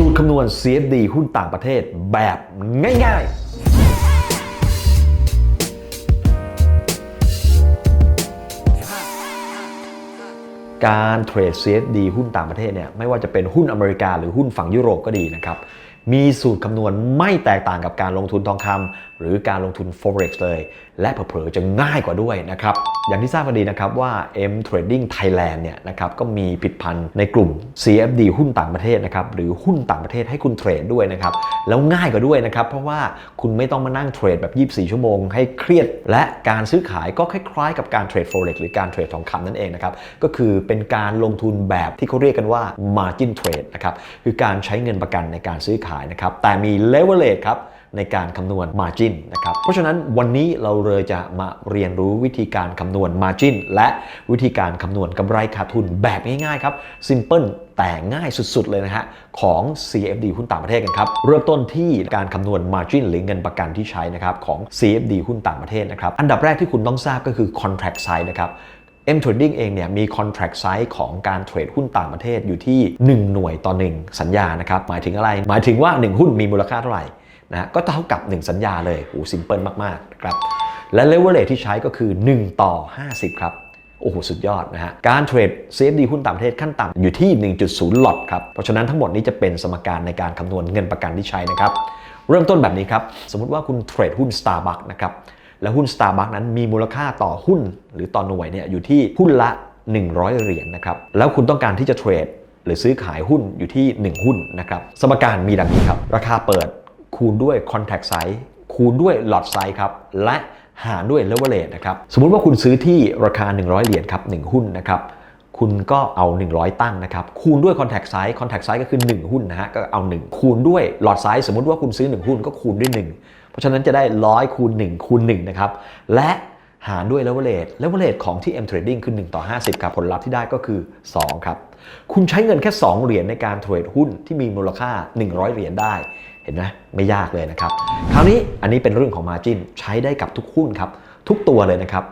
สูตรคำนวณ CFD หุ้นต่างประเทศแบบง่าย ๆการเทรด CFD หุ้นต่างประเทศเนี่ยไม่ว่าจะเป็นหุ้นอเมริกาหรือหุ้นฝั่งยุโรปก็ดีนะครับ มีสูตรคำนวณไม่แตกต่างกับการลงทุนทองคำหรือการลงทุน forex เลย และเผลอๆจะง่ายกว่าด้วยนะครับ อย่างที่ทราบกันดีนะครับว่า M Trading Thailand เนี่ยนะครับก็มีผิดพันธ์ในกลุ่ม CFD หุ้นต่างประเทศนะครับหรือหุ้นต่างประเทศให้คุณเทรดด้วยนะครับแล้วง่ายกว่าด้วยนะครับเพราะว่าคุณไม่ต้องมานั่งเทรดแบบ 24 ชั่วโมงให้เครียด และการซื้อขายก็คล้ายๆ กับการเทรด forex หรือการเทรดทองคำนั่นเองนะครับก็คือเป็นการลงทุนแบบที่เขาเรียกกันว่า margin trade นะครับคือการใช้เงินประกันในการซื้อขายนะครับแต่มี leverage ครับ ในการคำนวณ margin นะครับ เพราะฉะนั้นวันนี้เราเลยจะมาเรียนรู้วิธีการคำนวณ margin และวิธีการคำนวณกำไรขาดทุนแบบง่ายๆครับ simple แต่ง่ายสุดๆเลยนะฮะ ของ CFD หุ้นต่างประเทศกันครับ เริ่มต้นที่การคำนวณ margin หรือเงินประกันที่ใช้นะครับของ CFD หุ้นต่างประเทศนะครับ อันดับแรกที่คุณต้องทราบก็คือ contract size นะครับ M Trading เองเนี่ยมี contract size ของการเทรดหุ้นต่างประเทศอยู่ที่ 1 หน่วยต่อ 1 สัญญานะครับ หมายถึงอะไร หมายถึงว่า 1 หุ้นมีมูลค่าเท่าไหร่ นะก็เท่ากับ 1 สัญญาเลยโอ้ซิมเพิลมากๆครับและ leverage ที่ใช้ก็คือ 1 ต่อ 50 ครับโอ้โห สุดยอดนะฮะ การเทรด CFD หุ้นต่างประเทศขั้นต่ำอยู่ที่ 1.0 หลอตครับ เพราะฉะนั้นทั้งหมดนี้จะเป็นสมการในการคำนวณเงินประกันที่ใช้นะครับ เริ่มต้นแบบนี้ครับ สมมติว่าคุณเทรดหุ้น Starbucks นะครับ แล้วหุ้น Starbucks นั้นมีมูลค่าต่อหุ้นหรือต่อหน่วยเนี่ยอยู่ที่หุ้นละ 100 เหรียญนะครับ แล้วคุณต้องการที่จะเทรดหรือซื้อขายหุ้นอยู่ที่ 1 หุ้นนะครับ สมการมีดังนี้ครับ ราคาเปิด คูณด้วย contact size คูณด้วย lot size ครับ และหารด้วย leverage นะครับ สมมุติว่าคุณซื้อที่ราคา 100 เหรียญครับ 1 หุ้นนะครับ คุณก็เอา 100 ตั้งนะครับ คูณด้วย contact size contact size ก็คือ 1 หุ้นนะฮะ ก็เอา 1 คูณด้วย lot size สมมุติว่าคุณซื้อ 1 หุ้นก็คูณด้วย 1 เพราะฉะนั้นจะได้ 100 คูณ 1 คูณ 1 นะครับ และหารด้วย leverage leverage ของที่ M Trading คือ 1 ต่อ 50 ครับ ผลลัพธ์ที่ได้ก็คือ 2 ครับ คุณใช้เงินแค่ 2 เหรียญในการเทรดหุ้นที่มีมูลค่า 100 เหรียญได้ เห็นไหมไม่ยากเลยนะครับ คราวนี้อันนี้เป็นเรื่องของ Margin ใช้ได้กับทุกหุ้นครับ ทุกตัวเลยนะครับ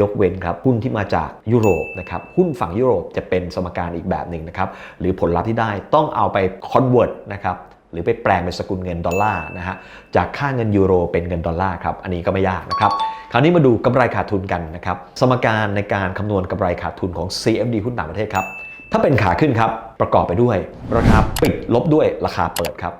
ยกเว้นครับหุ้นที่มาจากยุโรปนะครับหุ้นฝั่งยุโรปจะเป็นสมการอีกแบบหนึ่งนะครับหรือผลลัพธ์ที่ได้ต้องเอาไป convert นะครับหรือไปแปลงเป็นสกุลเงินดอลลาร์นะฮะจากค่าเงินยูโรเป็นเงินดอลลาร์ครับอันนี้ก็ไม่ยากนะครับคราวนี้มาดูกำไรขาดทุนกันนะครับสมการในการคำนวณกำไรขาดทุนของ CFD หุ้นต่างประเทศครับถ้าเป็นขาขึ้นครับประกอบไปด้วย ราคาปิดลบด้วยราคาเปิดครับ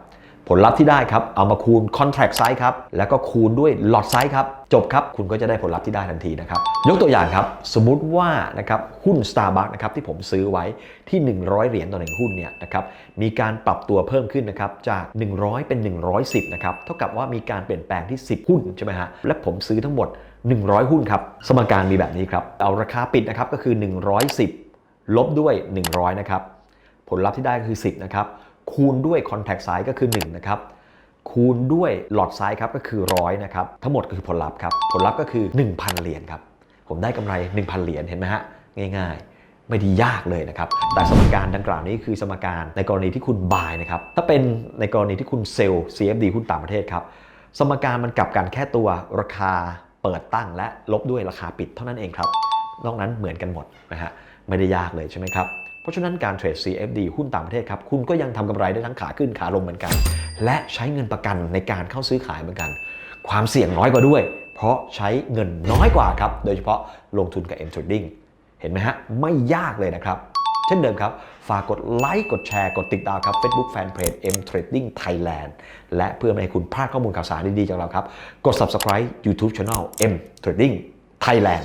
ผลลัพธ์ที่ได้ครับ เอามาคูณ contract size ครับ แล้วก็คูณด้วย lot size ครับ จบครับ คุณก็จะได้ผลลัพธ์ที่ได้ทันทีนะครับ ยกตัวอย่างครับ สมมุติว่านะครับหุ้น Starbucks นะครับที่ผมซื้อไว้ที่ 100 เหรียญต่อหนึ่งหุ้นเนี่ยนะครับ มีการปรับตัวเพิ่มขึ้นนะครับจาก 100 เป็น 110 นะครับ เท่ากับว่ามีการเปลี่ยนแปลงที่ 10 หุ้นใช่ไหมฮะ และผมซื้อทั้งหมด 100 หุ้นครับ สมการมีแบบนี้ครับ เอาราคาปิดนะครับก็คือ 110 ลบด้วย 100 นะครับ ผลลัพธ์ที่ได้คือ 10 นะครับ คูณด้วย contact size ก็คือ1นะครับคูณด้วย lot size ครับก็คือ100นะครับทั้งหมดก็คือผลลัพธ์ครับผลลัพธ์ก็คือ 1,000 เหรียญครับผมได้กำไร 1,000 เหรียญเห็นไหมฮะง่าย ๆ ไม่ได้ยากเลยนะครับแต่สมการดังกล่าวนี้คือสมการในกรณีที่คุณ buy นะครับถ้าเป็นในกรณีที่คุณเซลล์ CFD หุ้นต่างประเทศครับสมการมันกลับกันแค่ตัวราคาเปิดตั้งและลบด้วยราคาปิดเท่านั้นเองครับนอกนั้นเหมือนกันหมดนะฮะไม่ได้ยากเลยใช่ไหมครับ เพราะฉะนั้นการเทรด CFD หุ้นต่างประเทศครับ คุณก็ยังทำกำไรได้ทั้งขาขึ้นขาลงเหมือนกัน และใช้เงินประกันในการเข้าซื้อขายเหมือนกัน ความเสี่ยงน้อยกว่าด้วย เพราะใช้เงินน้อยกว่าครับ โดยเฉพาะลงทุนกับ M Trading เห็นไหมฮะ ไม่ยากเลยนะครับ เช่นเดิมครับ ฝากกดไลค์ กดแชร์ กดติดตามครับ Facebook Fanpage M Trading Thailand และเพื่อไม่ให้คุณพลาดข้อมูลข่าวสารดีๆจากเราครับ กด Subscribe YouTube Channel M Trading Thailand